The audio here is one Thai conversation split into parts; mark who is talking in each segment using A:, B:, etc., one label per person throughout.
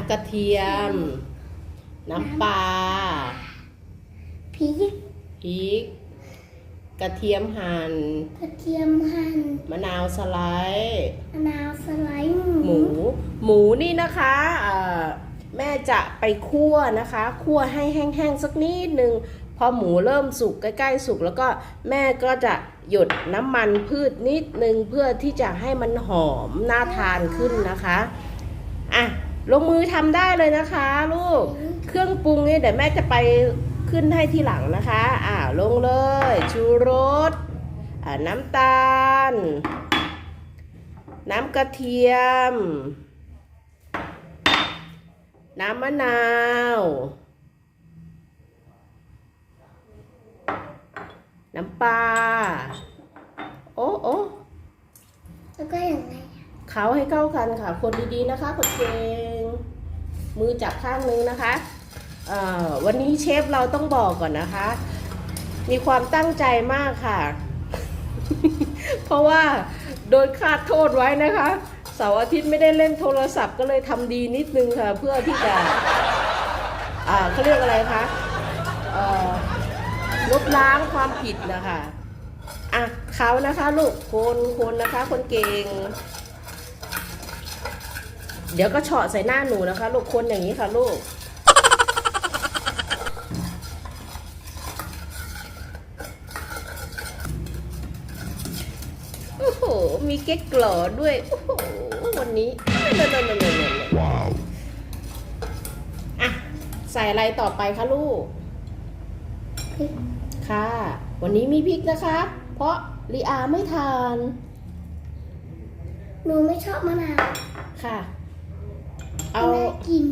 A: ำกระเทียม น้ำปลา
B: พริก
A: พริก กระเทียมหั่น
B: กระเทียมหั่น
A: มะนาวสไลด์
B: มะนาวสไลด์
A: หมู หมูนี่นะคะเอ่อแม่จะไปคั่วนะคะคั่วให้แห้งๆสักนิดนึงพอหมูเริ่มสุกใกล้ๆสุกแล้วก็แม่ก็จะหยดน้ำมันพืชนิดนึงเพื่อที่จะให้มันหอมน่าทานขึ้นนะคะอะ ลงมือทำได้เลยนะคะ ลูก เครื่องปรุงนี่เดี๋ยวแม่จะไปขึ้นให้ที่หลังนะคะ อ่าลงเลย ชูรสอ่าน้ำตาล น้ำกระเทียม น้ำมะนาว น้ำปลา โอ้โอ้
B: แล้วก็อย่างไร
A: เขาให้เข้ากันค่ะ คนดีๆนะคะคนเก่งมือจับข้างนึงนะคะวันนี้เชฟเราต้องบอกก่อนนะคะ มีความตั้งใจมากค่ะ เพราะว่าโดนคาดโทษไว้นะคะเสาร์อาทิตย์ไม่ได้เล่นโทรศัพท์ก็เลยทำดีนิดนึงค่ะ เพื่อที่จะเขาเรียกอะไรคะลบล้างความผิดนะคะ อะเขานะคะลูกคนคนนะคะ คนเก่ง เดี๋ยวก็เฉาะใส่หน้าหนูนะคะ ลูกคนอย่างนี้ค่ะลูก โอ้โห มีเก๊กกลอด้วย โอ้โห วันนี้นนนนนั่นนั่นนั่น
C: Wow.
A: อะ ใส่อะไรต่อไปคะลูก ค่ะ วันนี้มีพริกนะคะ เพราะลีอาไม่ทาน
B: หนูไม่ชอบมะนาว
A: ค่ะ เอา
B: แม่กิน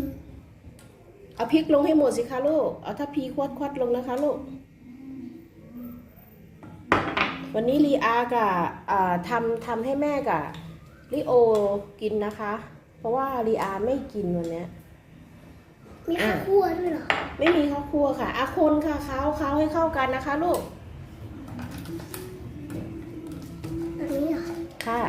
A: เอาพริกลงให้หมดสิคะลูก เอาถ้าพีควัดควัดๆลงนะคะลูก วันนี้ลีอากะอ่าทำทำให้แม่กะลิโอกินนะคะ เพราะว่าลีอาไม่กินวันเนี้ย
B: มีข้าวคั่วด้วยเหรอ
A: ไม่มีข้าวคั่วค่ะอาคนค่ะเขาเขาให้เข้ากันนะคะลูก
B: อันนี้เหรอ
A: ค่ะ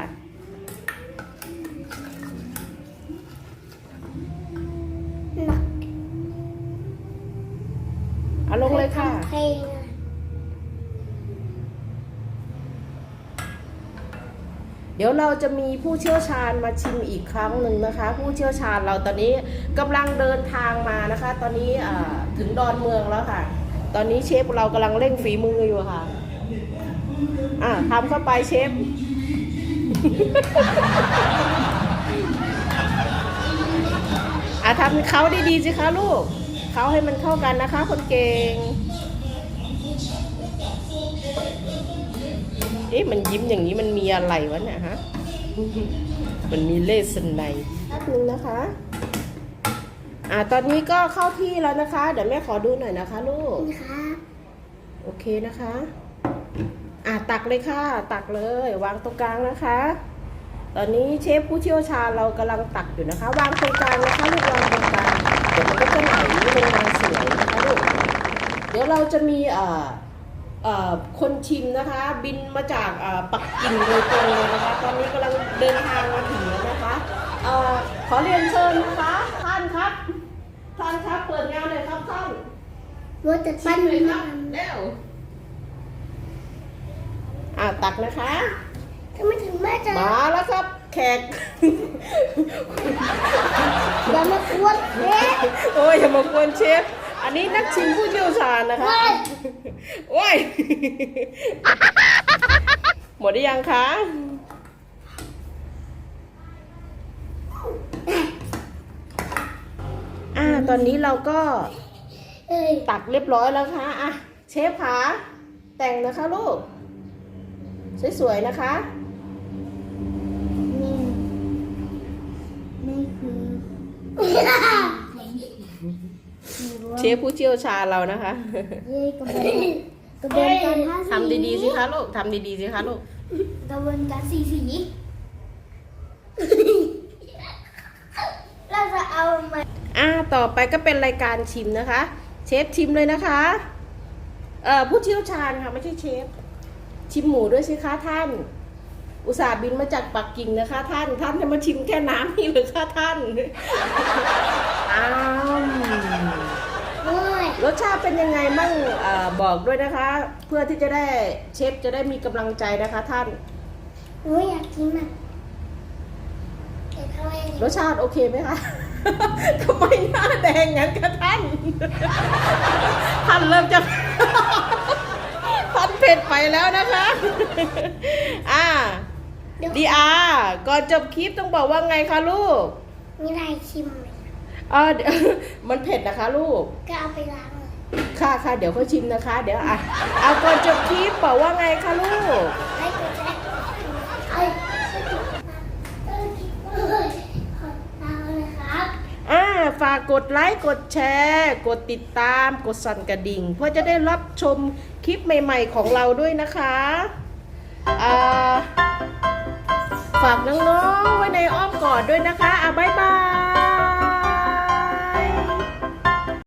A: เดี๋ยวเราจะมีผู้เชี่ยวชาญมาชิมอีกครั้งหนึ่งนะคะ ผู้เชี่ยวชาญเราตอนนี้กำลังเดินทางมานะคะ ตอนนี้ถึงดอนเมืองแล้วค่ะ ตอนนี้เชฟเรากำลังเร่งฝีมืออยู่ค่ะอ่าทำเข้าไปเชฟอะทำเขาดีๆสิคะลูกเขาให้มันเข้ากันนะคะ คนเก่ง เอ๊ะมันยิ้มอย่างนี้มันมีอะไรวะเนี่ยฮะ มันมีเลสไนแป๊บนึงนะคะ อ่าตอนนี้ก็เข้าที่แล้วนะคะ เดี๋ยวแม่ขอดูหน่อยนะคะลูก
B: นี่ครับ
A: โอเคนะคะ อ่าตักเลยค่ะ ตักเลย วางตรงกลางนะคะ ตอนนี้เชฟผู้เชี่ยวชาญเรากำลังตักอยู่นะคะ วางตรงกลางนะคะลูกวางตรงกลางเดี๋ยวมันก็จะไหลลงมาสวยนะคะลูก เดี๋ยวเราจะมีเอ่อเอ่อ คนชิมนะคะ บินมาจากเอ่อปักกิ่งโดยตรงเลยนะคะ ตอนนี้กำลังเดินทางมาถึงแล้วนะคะเอ่อขอเรียนเชิญนะคะท่านครับท่านครับเปิดงานเลยครับท่าน
B: ว่าจะ
A: ชิ
B: ปั้น
A: มเลยค
B: มั
A: รับ
B: น
A: เร็วอ่าตักนะคะ
B: ทำไมถึงแม่จะ
A: มาแล้วครับ แขก
B: อย่ามากวนเอ๊ะ
A: โอ้ยอย่ามากวนเชฟ อันนี้นักชิมผู้เชี่ยวชาญนะคะ
B: เว้ย
A: โอ้ย หมดหรือยังคะ อ่า ตอนนี้เราก็
B: เอ้ย
A: ตักเรียบร้อยแล้วค่ะ อะ เชฟคะ แต่งนะคะลูก สวยๆนะคะ ฟผู้เชี่ยวชาญเรานะคะ
B: เย้กระบวนกระบวนการห้าสี
A: ทำดีๆสิคะลูกทำดีๆสิคะลูก
B: กระบวนการสีสีเราจะเอามา
A: อ่าต่อไปก็เป็นรายการชิมนะคะ เชฟชิมเลยนะคะเอ่อผู้เชี่ยวชาญค่ะไม่ใช่เชฟ ชิมหมูด้วยสิคะท่าน อุตส่าห์บินมาจากปักกิ่งนะคะ ท่านท่านจะมาชิมแค่น้ำนี่หรือคะท่านอ้าว
B: โอ้ย
A: รสชาติเป็นยังไงมั่งเออบอกด้วยนะคะ เพื่อที่จะได้เชฟจะได้มีกำลังใจนะคะท่าน
B: หนูอยากกินอะแต่ทำไม
A: รสชาติโอเคไหมคะทำไมหน้าแดงงั้นคะท่านท่านเริ่มจะท่านเผ็ดไปแล้วนะคะอ่า
B: เดี๋ยว
A: ดีอาก่อนจบคลิปต้องบอกว่าไงคะลูก
B: มีอะไรชิมไหม
A: เออเดี๋ยวมันเผ็ดนะคะลูก
B: ก็เอาไปล้างเลย
A: ค่ะค่ะเดี๋ยวเขาชิมนะคะ เดี๋ยวอะเอาก่อนจบคลิปบอกว่าไงคะลูก
B: ให้กดแชร์เอ้ยเอ้ยเอ้ยขอตาเลยครับ
A: อ่าฝากกดไลค์กดแชร์ กดติดตามกดสั่นกระดิ่ง เพื่อจะได้รับชมคลิปใหม่ๆของเราด้วยนะคะอ่าฝากน้องๆไว้ในอ้อมกอดด้วยนะคะ อะบ๊ายบาย